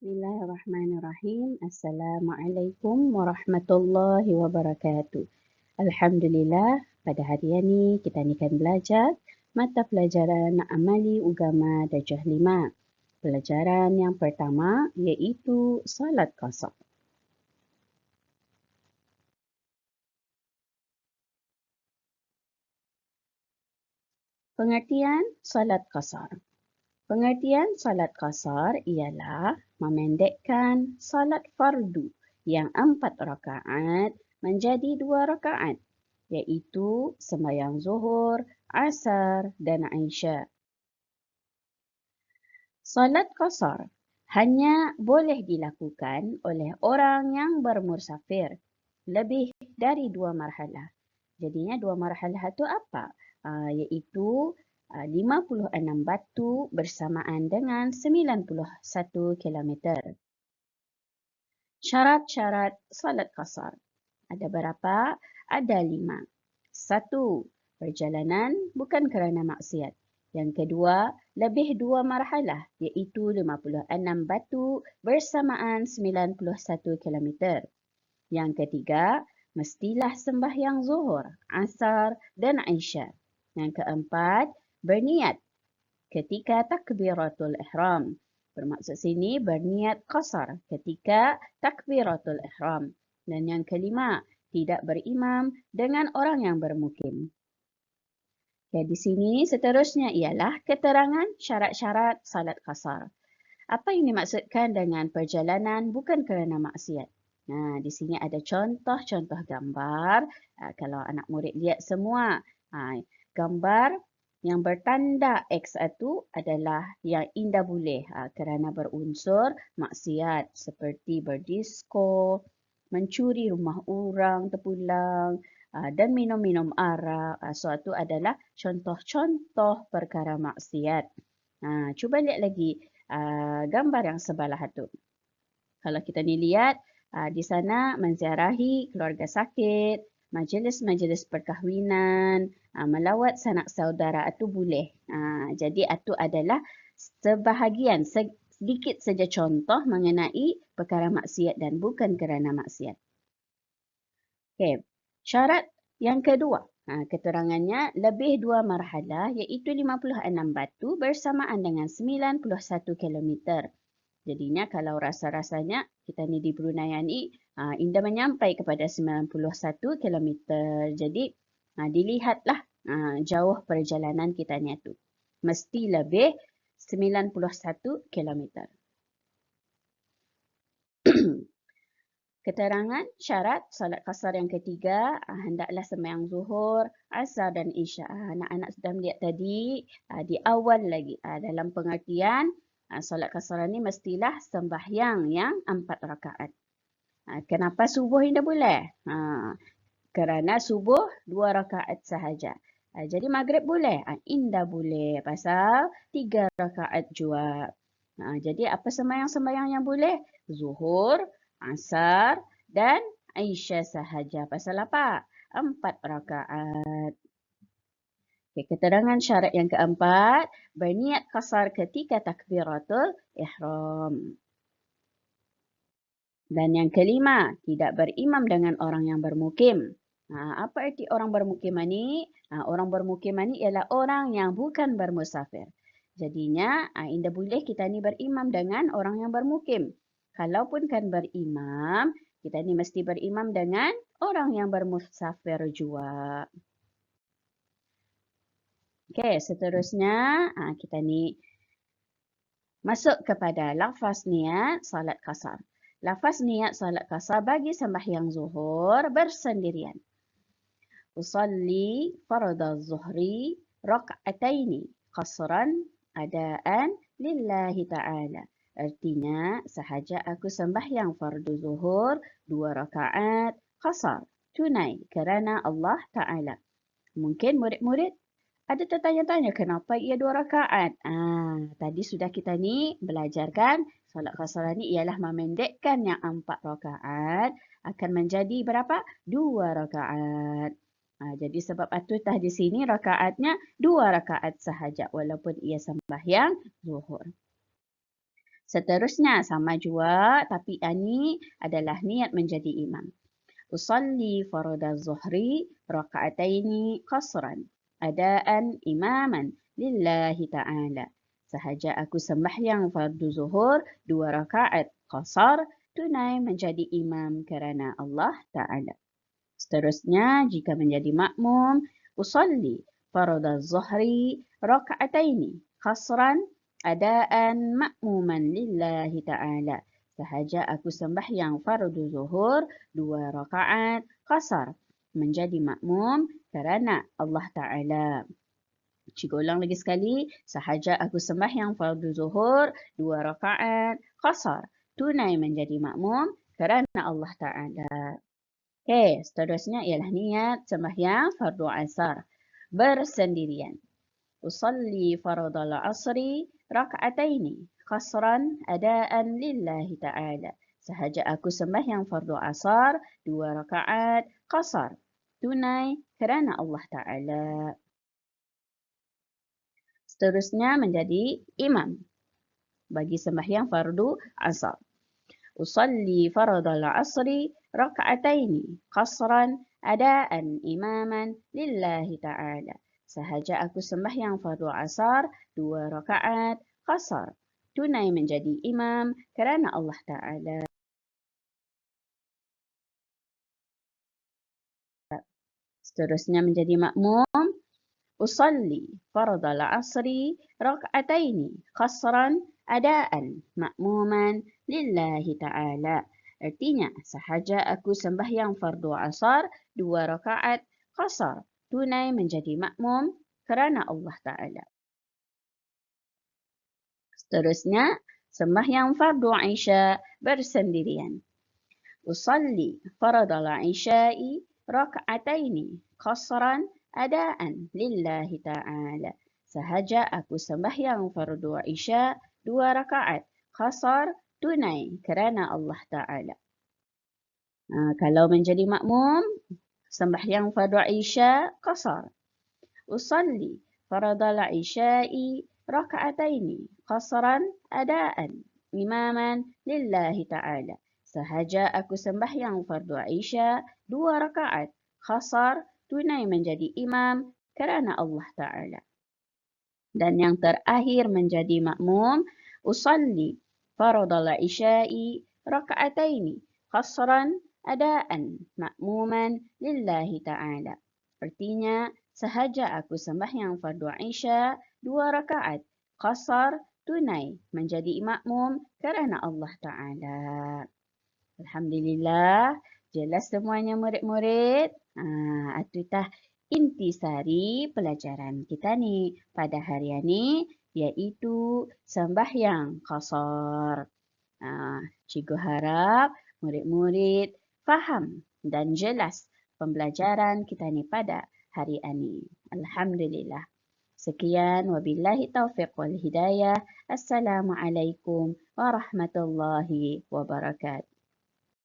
Bismillahirrahmanirrahim. Assalamualaikum warahmatullahi wabarakatuh. Alhamdulillah, pada hari ini kita akan belajar mata pelajaran Amali Ugama Darjah 5. Pelajaran yang pertama iaitu Salat Qasar. Pengertian Salat Qasar. Pengertian salat kasar ialah memendekkan salat fardu yang empat rakaat menjadi dua rakaat iaitu sembahyang zuhur, asar dan aisyah. Salat kasar hanya boleh dilakukan oleh orang yang bermusafir lebih dari dua marhalah. Jadinya dua marhalah itu apa? Uh, iaitu 56 ah, batu bersamaan dengan 91 kilometer. Syarat-syarat salat kasar. Ada berapa? Ada lima. Satu, perjalanan bukan kerana maksiat. Yang kedua, lebih dua marhalah iaitu 56 batu bersamaan 91 kilometer. Yang ketiga, mestilah sembahyang zuhur, asar dan aisyah. Yang keempat, berniat ketika takbiratul ihram. Bermaksud sini berniat qasar ketika takbiratul ihram. Dan yang kelima, tidak berimam dengan orang yang bermukim. Okay, di sini seterusnya ialah keterangan syarat-syarat salat qasar. Apa yang dimaksudkan dengan perjalanan bukan kerana maksiat? Nah, di sini ada contoh-contoh gambar. Uh, kalau anak murid lihat semua, uh, gambar yang bertanda X1 adalah yang indah boleh ha, kerana berunsur maksiat seperti berdisko, mencuri rumah orang terpulang ha, dan minum-minum arak. Ha, so itu adalah contoh-contoh perkara maksiat. Ha, cuba lihat lagi ha, gambar yang sebelah itu. Kalau kita ni lihat ha, di sana menziarahi keluarga sakit, majlis-majlis perkahwinan, uh, melawat sanak saudara itu boleh. Uh, jadi itu adalah sebahagian, sedikit saja contoh mengenai perkara maksiat dan bukan kerana maksiat. Okay. Syarat yang kedua, uh, keterangannya lebih dua marhalah iaitu 56 batu bersamaan dengan 91 kilometer. Jadinya kalau rasa-rasanya kita ni di Brunei ni uh, Indah menyampai kepada 91 km. Jadi uh, dilihatlah uh, jauh perjalanan kita ni tu. Mesti lebih 91 km. Keterangan syarat salat kasar yang ketiga hendaklah sembahyang zuhur, asar dan isya. Anak-anak sudah melihat tadi di awal lagi dalam pengertian Ha, solat kasaran ni mestilah sembahyang yang empat rakaat. Ha, kenapa subuh ini boleh? Ha, kerana subuh dua rakaat sahaja. Ha, jadi maghrib boleh? Ha, indah boleh. Pasal tiga rakaat jua. Ha, jadi apa sembahyang-sembahyang yang boleh? Zuhur, asar dan Aisyah sahaja. Pasal apa? Empat rakaat. Okay, keterangan syarat yang keempat, berniat kasar ketika takbiratul ihram. Dan yang kelima, tidak berimam dengan orang yang bermukim. Ha, apa erti orang bermukim ini? Ha, orang bermukim ini ialah orang yang bukan bermusafir. Jadinya, ha, indah boleh kita ni berimam dengan orang yang bermukim. Kalaupun kan berimam, kita ni mesti berimam dengan orang yang bermusafir juga. Okey, seterusnya ha, kita ni masuk kepada lafaz niat salat kasar. Lafaz niat salat kasar bagi sembahyang zuhur bersendirian. Usalli farada zuhri rak'ataini qasran adaan lillahi ta'ala. Artinya, sahaja aku sembahyang fardu zuhur dua rakaat kasar tunai kerana Allah Ta'ala. Mungkin murid-murid ada tertanya-tanya kenapa ia dua rakaat? Ah, tadi sudah kita ni belajarkan solat qasar ni ialah memendekkan yang empat rakaat akan menjadi berapa? Dua rakaat. Ah, jadi sebab atutah di sini rakaatnya dua rakaat sahaja walaupun ia sembahyang zuhur. Seterusnya sama juga tapi ini adalah niat menjadi imam. Usalli farada zuhri raka'ataini qasran adaan imaman lillahi ta'ala. Sahaja aku sembahyang fardu zuhur dua rakaat qasar tunai menjadi imam kerana Allah Ta'ala. Seterusnya jika menjadi makmum usalli farada zuhri raka'ataini qasran adaan makmuman lillahi ta'ala. Sahaja aku sembahyang fardu zuhur dua rakaat qasar menjadi makmum kerana Allah Ta'ala. Cikgu ulang lagi sekali. Sahaja aku sembahyang fardu zuhur dua rakaat qasar tunai menjadi makmum kerana Allah Ta'ala. Okay, seterusnya ialah niat sembahyang fardu asar bersendirian. Usalli faradal asri raka'ataini qasran adaan lillahi ta'ala. Sahaja aku sembahyang fardu asar dua rakaat qasar tunai kerana Allah Ta'ala. Seterusnya menjadi imam bagi sembahyang fardu asar. Usalli faradal asri raka'ataini qasran adaan imaman lillahi ta'ala. Sahaja aku sembahyang fardu asar dua rakaat qasar tunai menjadi imam kerana Allah Taala. Seterusnya menjadi makmum usalli fardal asri rak'ataini qasran adaan makmuman lillahi ta'ala. Artinya, sahaja aku sembahyang fardu asar dua rakaat qasar tunai menjadi makmum kerana Allah Ta'ala. Seterusnya, sembahyang fardu Isya bersendirian. Usalli faradal Isya'i raka'ataini qasran adaan lillahi ta'ala. Sahaja aku sembahyang fardu Isya dua rakaat qasar tunai kerana Allah Ta'ala. Ha, kalau menjadi makmum, sembahyang fardu Isya qasar. Usalli faradal Isya'i raka'ataini qasran adaan imaman lillahi ta'ala. Sahaja aku sembahyang fardu Isya dua rakaat qasar tunai menjadi imam kerana Allah Ta'ala. Dan yang terakhir menjadi makmum, usalli faradal isya'i raka'ataini qasran adaan makmuman lillahi ta'ala. Artinya, sahaja aku sembahyang fardu Isya dua rakaat qasar tunai menjadi makmum kerana Allah Ta'ala. Alhamdulillah, jelas semuanya murid-murid. Ha, itu intisari pelajaran kita ni pada hari ini iaitu sembahyang qasar. Ha, cikgu harap murid-murid faham dan jelas pembelajaran kita ni pada hari ini. Alhamdulillah. Sekian wabillahi taufiq wal hidayah. Assalamualaikum warahmatullahi wabarakatuh.